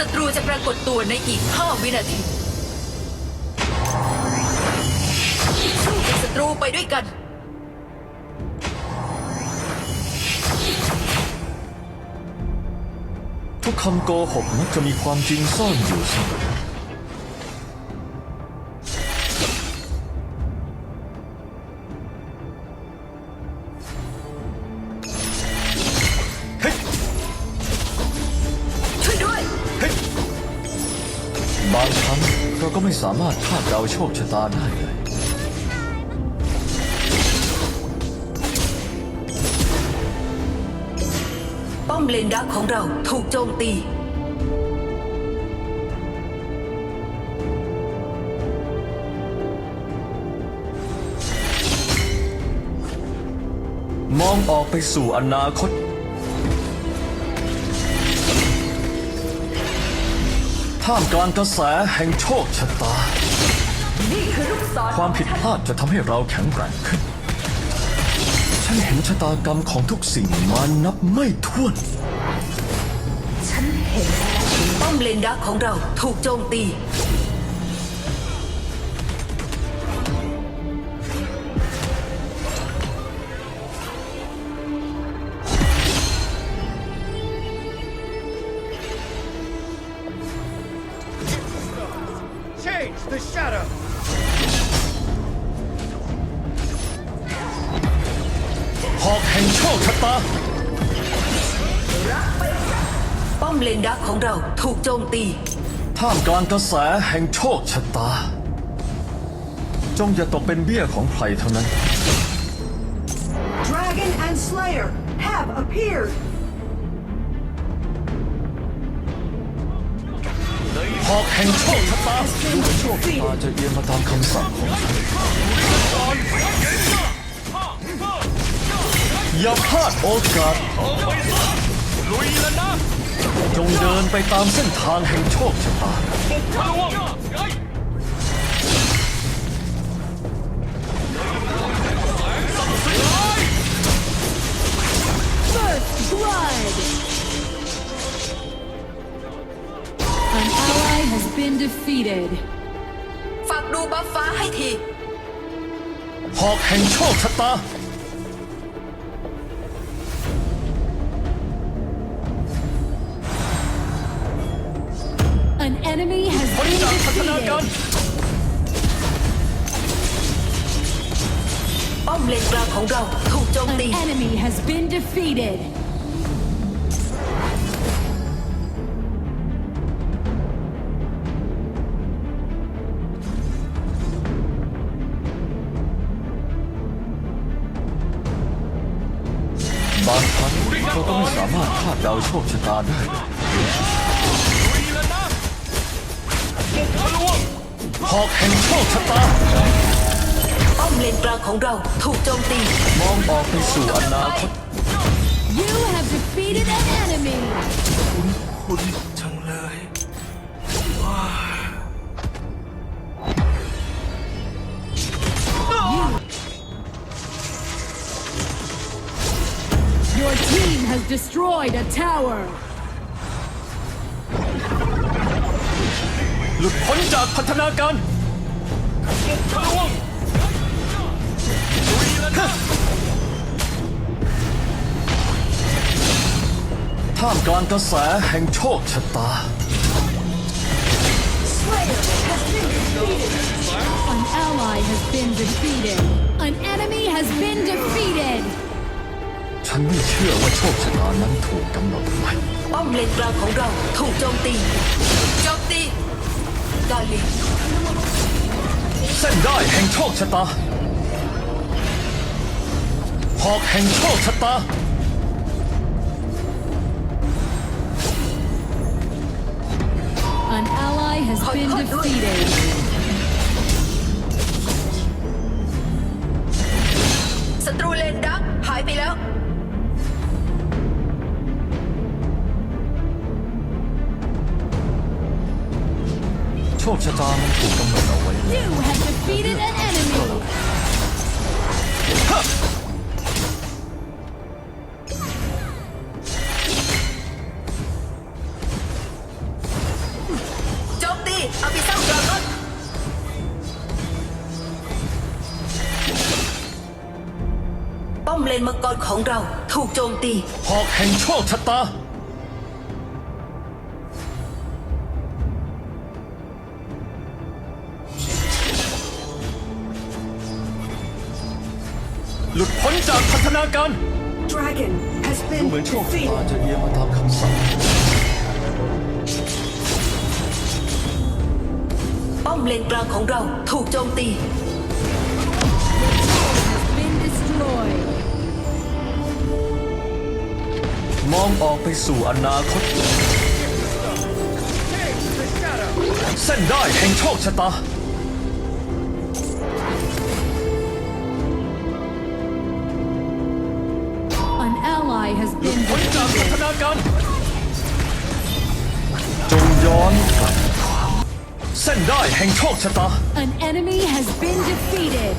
ศัตรูจะปรากฏตัวในอีก 5 วินาทีสู้กับศัตรูไปด้วยกัน ทุกคำโกหกมักจะมีความจริงซ่อนอยู่เสมอาก็ไม่สามารถคาดเดาโชคชะตาได้เลยป้อมเลนดักของเราถูกโจมตี มองออกไปสู่อนาคต ท่ามกลางกระแสแห่งโชคชะตา นี่คือลูกศรความผิดพลาดจะทำให้เราแข็งแกร่งขึ้น ฉันเห็นชะตากรรมของทุกสิ่งมานับไม่ถ้วน ฉันเห็นป้อมเลนดักของเราถูกโจมตี ป้อมเลนดักของเราถูกโจมตี ท่ามกลางกระแสแห่งโชคชะตา จงอย่าตกเป็นเบี้ยของใครเท่านั้น Dragon and Slayer have appeared. หอกแห่งโชคชะตาดูเหมือนโชคชะตาจะเอียงมาตามคำสั่งของฉัน อย่าพลาดโอกาสลุยแล้วนะจงเดินไปตามเส้นทางแห่งโชคชะตาทะลวง First blood! An ally has been defeated. ฝากดูบัฟฟ้าให้ทีหอกแห่งโชคชะตา enemy has บริ been จาคพัฒนาการ defeated. ป้อมเลนกลางของเราถูกโจม An ตี enemy has been defeated. บางครั้งเราก็ไม่สามารถคาดเดาโชคชะตาได้ อกแห่งโชคชะตา ป้อมเลนกลางของเราถูกโจมตี มองออกไปสู่อนาคต You have defeated an enemy. คุณจังเลย Your team has destroyed a tower. หลุดพ้นจากพัฒนาการ ทะลวงลุยแล้วนะท่ามกลางกระแสแห่งโชคชะตา An ally has been defeated. An enemy has been defeated. ฉันไม่เชื่อว่าโชคชะตานั้นถูกกำหนดไว้ป้อมเลนกลางของเราถูกโจมตี โจมตีกาลี เส้นได้แห่งโชคชะตาหอกแห่งโชคชะตา An ally has been defeated. ศัตรูเลนดักหายไปแล้ว โชคชะตามันถูกกำหนดเอาไว้ You have defeated an enemy. Don't be, I'll. Bom lên mất con khổng rau, thuộc trôn tì. Họt hành cho thật ta. จากพัฒนาการ Dragon has ดู been เหมือนโชคชะ defeated. ตาจะเอียงมาตามคำสั่ง ป้อมเลนกลางของเราถูกโจมตี Been destroyed. มองออกไปสู่อนาคต เส้นได้แห่งโชคชะตา ally has been พ้นจากพั defeated. ฒนาการจงย้อนกลับเส้นได้แห่งโชคชะตา An enemy has been defeated.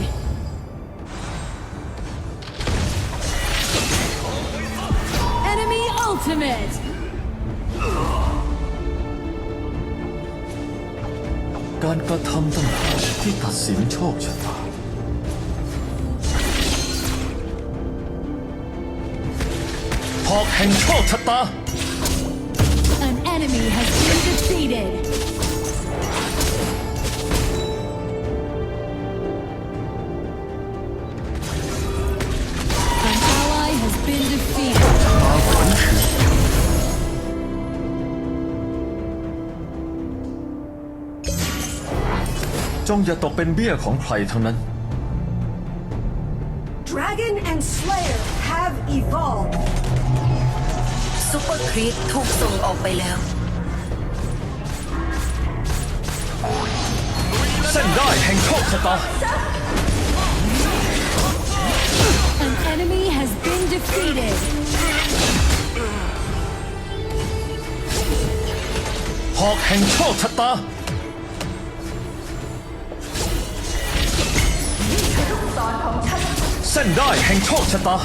Enemy ultimate. การกระทำต่างหากที่ตัดสินโชคชะตา หอกแห่งโชคชะตา An enemy has been defeated. An ally has been defeated. ตาฝันคือจงอย่าตกเป็นเบี้ยของใครทั้งนั้น Dragon and Slayer have evolved. ซุปเปอร์ครีปถูกส่งออกไปแล้ว เส้นได้แห่งโชคชะตา An enemy has been defeated. หอกแห่งโชคชะตา เส้นได้แห่งโชคชะตา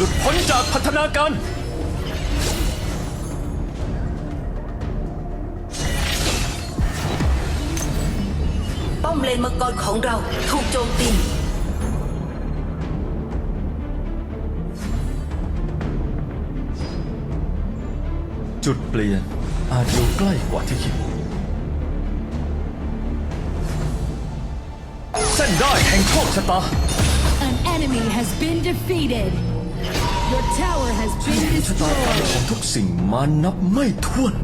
หลุดพ้นจากพัฒนาการ ป้อมเลนมังกรของเราถูกโจมตีจุดเปลี่ยนอาจอยู่ใกล้กว่าที่คิด เส้นได้แห่งโชคชะตา An enemy has been defeated. Your tower has been ชะตากรรม destroyed. ของทุกสิ่งมานับไม่ถ้วน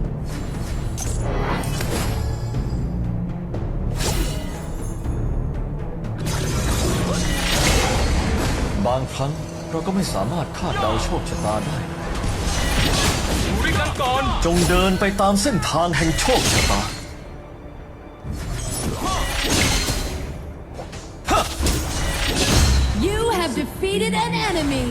บางครั้งเราก็ไม่สามารถคาดเดาโชคชะตาได้ อยู่ด้วยกันก่อน จงเดินไปตามเส้นทางแห่งโชคชะตา You have defeated an enemy.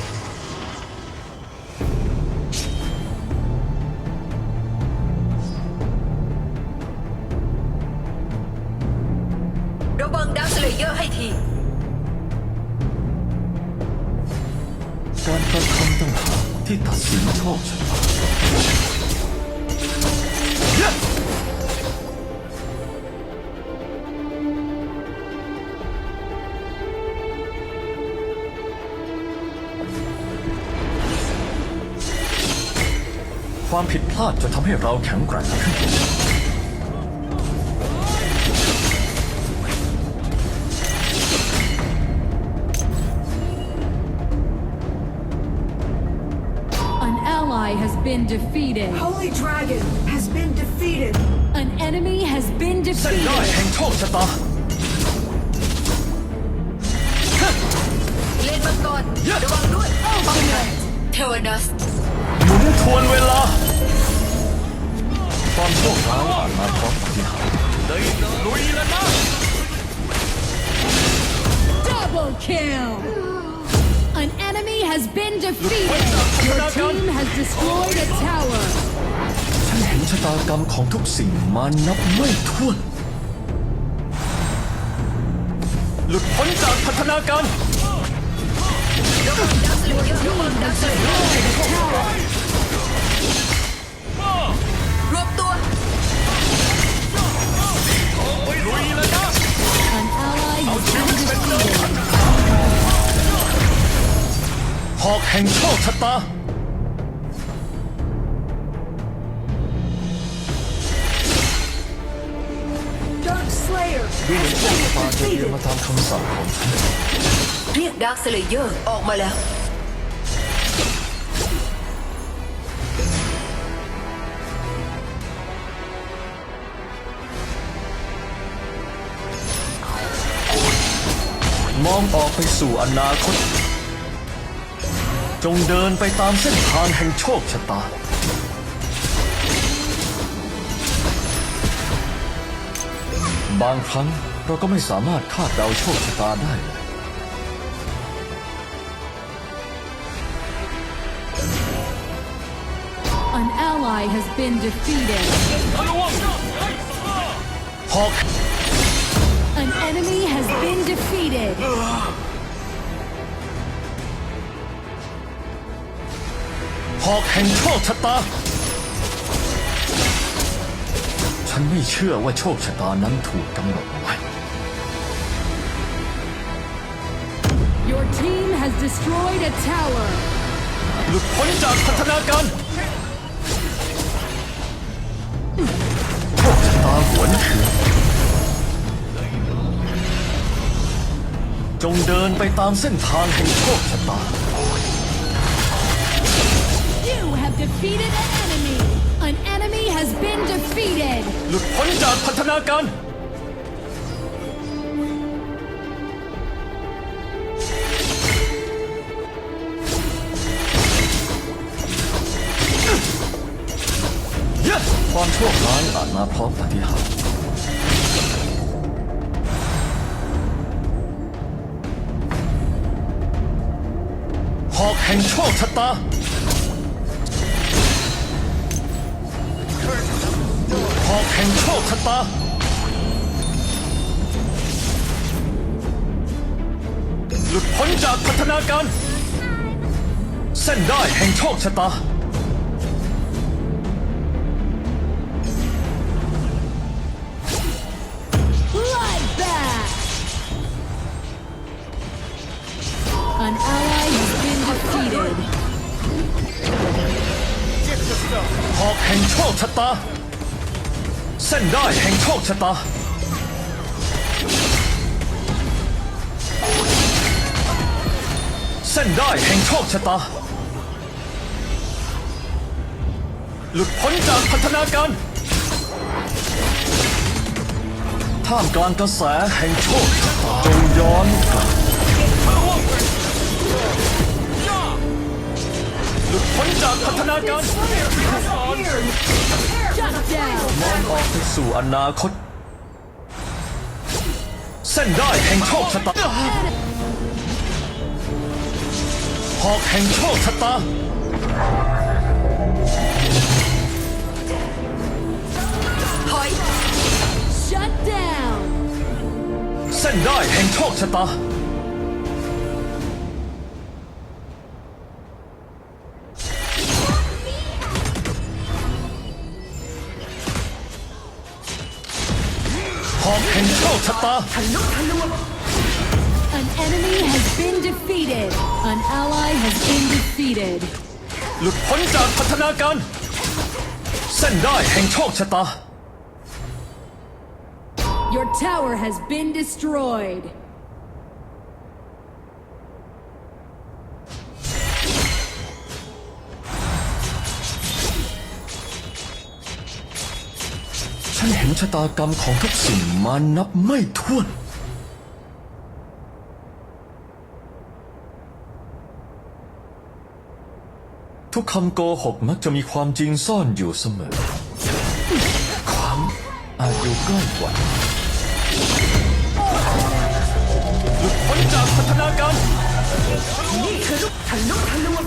ชคชะตาความผิดพลาดจะทำให้เราแข็งแกร่งขึ้น been defeated. Holy Dragon has been defeated. An enemy has been เส้นได้ defeated. แห่งโชคชะตาเลนมังกรระวังด้วยป้องกันเทวดัสหมุนทวนเวลาความโชคร้ายอาจมาพร้อมปาฏิหารย์เลยลุยแล้วนะ Double Double kill! An enemy has been defeated. Your team has destroyed a tower. ฉันเห็นชะตากรรมของทุกสิ่งมานับไม่ถ้วน หลุดพ้นจากพัฒนาการรวบตัว ลุยเลยนะ แห่งโชคชะตา Dark Slayer ดูเหมือน has โชค been ชะตาจะเรียน defeated. มาตามคำสั่งของฉันเรียกดาร์คสเลเยอร์ออกมาแล้ว มองออกไปสู่อนาคต จงเดินไปตามเส้นทางแห่งโชคชะตา บางครั้งเราก็ไม่สามารถคาดเดาโชคชะตาได้เลย An ally has been defeated. ทะลวงหอก An enemy has been defeated. หอกแห่งโชคชะตา ฉันไม่เชื่อว่าโชคชะตานั้นถูกกำหนดไว้ Your team has destroyed a tower. หลุดพ้นจากพัฒนาการโชคชะตาหวนคืนจงเดินไปตามเส้นทางแห่งโชคชะตา defeated an enemy. An enemy has been defeated. หลุดพ้นจากพัฒนาการเยอะความโชคร้ายอาจมาพร้อมปาฏิหารย์หอกแห่งโชคชะตา หอกแห่งโชคชะตา หลุดพ้นจากพัฒนาการ เส้นได้แห่งโชคชะตา Bloodbath. An ally has been defeated. หอกแห่งโชคชะตา เส้นได้แห่งโชคชะตา เส้นได้แห่งโชคชะตา หลุดพ้นจากพัฒนาการ ท่ามกลางกระแสแห่งโชคชะตาจงย้อนกลับ หลุดพ้นจากพัฒนาการมองออกไปสู่อนาคต เส้นได้แห่งโชคชะตาหอกแห่งโชคชะตาถอย Shut down. เส้นได้แห่งโชคชะตา แห่งโชคชะตา An enemy has been defeated. An ally has been defeated. หลุดพ้นจากพัฒนาการ เส้นได้แห่งโชคชะตา Your tower has been destroyed. ฉันเห็นชะตากรรมของทุกสิ่งมานับไม่ถ้วนทุกคำโกหกมักจะมีความจริงซ่อนอยู่เสมอ ความอาจอยู่ใกล้กว่าหลุดพ้นจากพัฒนาการนี่คือลูกทะลุทะลวง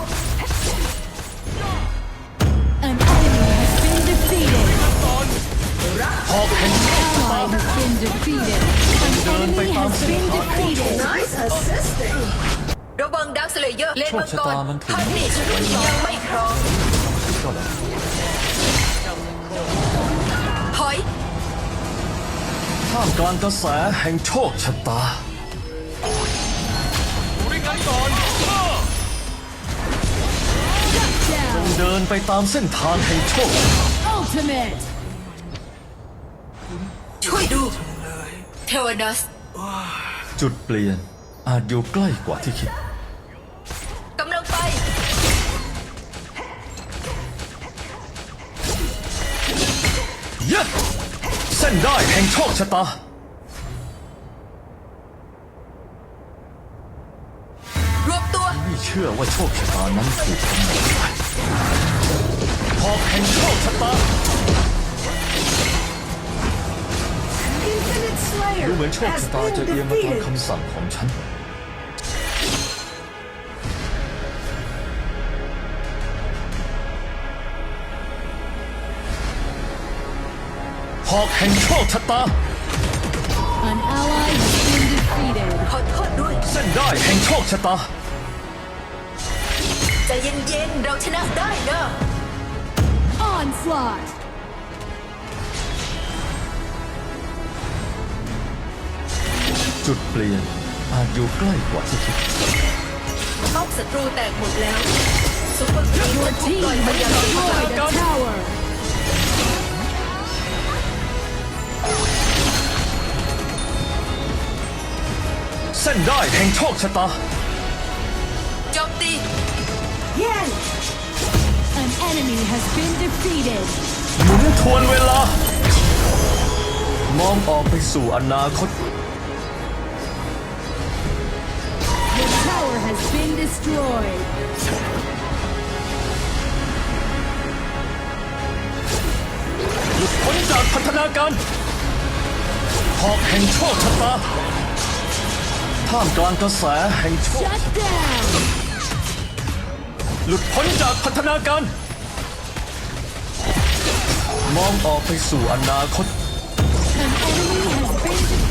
คชะตามันถึงท่านนี่ยังไม่พร้อมก็แล้วถอยท่ามกลางกระแสแห่งโชคชะตาดูด้วยกันก่อนเดินไปตามเส้นทางแห่งโชค Ultimate. ช่วยดู เทวดัสจุดเปลี่ยนอาจอยู่ใกล้กว่าที่คิด ส้นได้แห่งโชคชะตา รวบตัว ไม่เชื่อว่าโชคชะตานั้นถูกกำหนดไว้หอกแห่งโชคชะตา Infinite Slayer ดูเหมือนโชค has ชะตาจะ been เอียงมาตาม defeated. คำสั่งของฉัน อกแห่งโชคชะตา An ally has been defeated. ขอโทษด้วย เส้นได้แห่งโชคชะตา ใจเย็นๆ เราชนะได้นะ Onslaught. จุดเปลี่ยนอาจอยู่ใกล้กว่าที่คิดป้อมศัตรูแตกหมดแล้วซุปเปอร์ครีม Your ถูก team ปล่อยมา has อย่าง destroyed a tower. เส้นได้แห่งโชคชะตา โจมตี Yen. An enemy has been defeated. หมุนทวนเวลา มองออกไปสู่อนาคต The tower has been destroyed. หลุดพ้นจากพัฒนาการหอกแห่งโชคชะตา ท่ามกลางกระแสแห่งโชค Shut down. หลุดพ้นจากพัฒนาการ มองออกไปสู่อนาคต An enemy has